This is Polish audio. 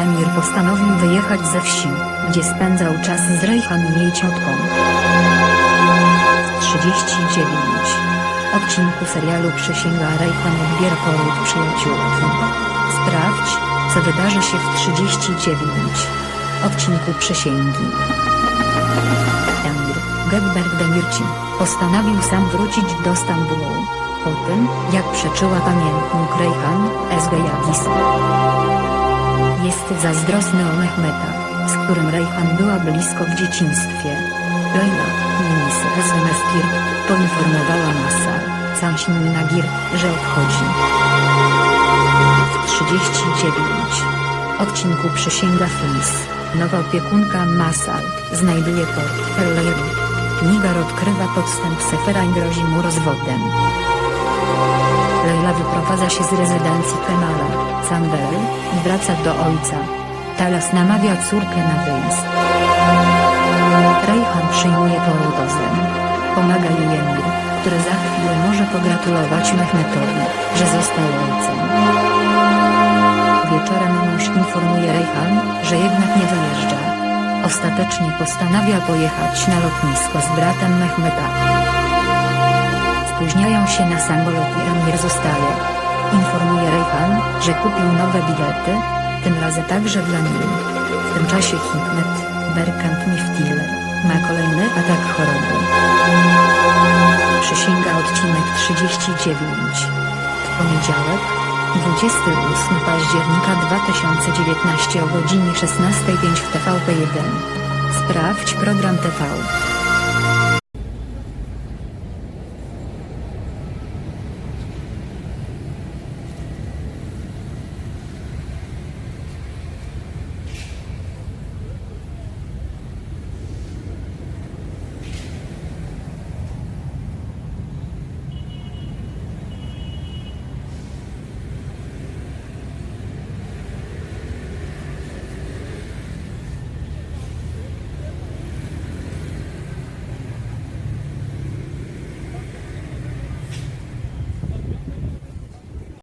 Emir postanowił wyjechać ze wsi, gdzie spędzał czas z Rejhan i jej ciotką. 39. Odcinku serialu Przysięga Rejhan odbiera poród przyjaciółki. Sprawdź, co wydarzy się w 39. Odcinku Przysięgi. Emir, Gebberk Demirci, postanowił sam wrócić do Stambułu. Po tym, jak przeczyła pamiętnik Rejhan, SG Yagis. Jest zazdrosny o Mehmeta, z którym Rejhan była blisko w dzieciństwie. Leila, minister Ezmeskir, poinformowała Masa, Sansin Nagir, że odchodzi. W 39. Odcinku Przysięga Flis, nowa opiekunka Masal, znajduje portfel Leili. Nigar odkrywa podstęp Sefera i grozi mu rozwodem. Leila wyprowadza się z rezydencji Kemala, Sandel, i wraca do ojca. Talas namawia córkę na wyjazd. Rejhan przyjmuje porodozem. Pomaga Emir, który za chwilę może pogratulować Mehmetowi, że został ojcem. Wieczorem mąż informuje Rejhan, że jednak nie wyjeżdża. Ostatecznie postanawia pojechać na lotnisko z bratem Mehmeta. Spóźniają się na samolot i Emir zostaje. Informuje Rejhan, że kupił nowe bilety, tym razem także dla niej. W tym czasie Hikmet, Berkant Miftil, ma kolejny atak choroby. Przysięga odcinek 39. W poniedziałek, 28 października 2019 o godzinie 16.05 w TVP1. Sprawdź program TV.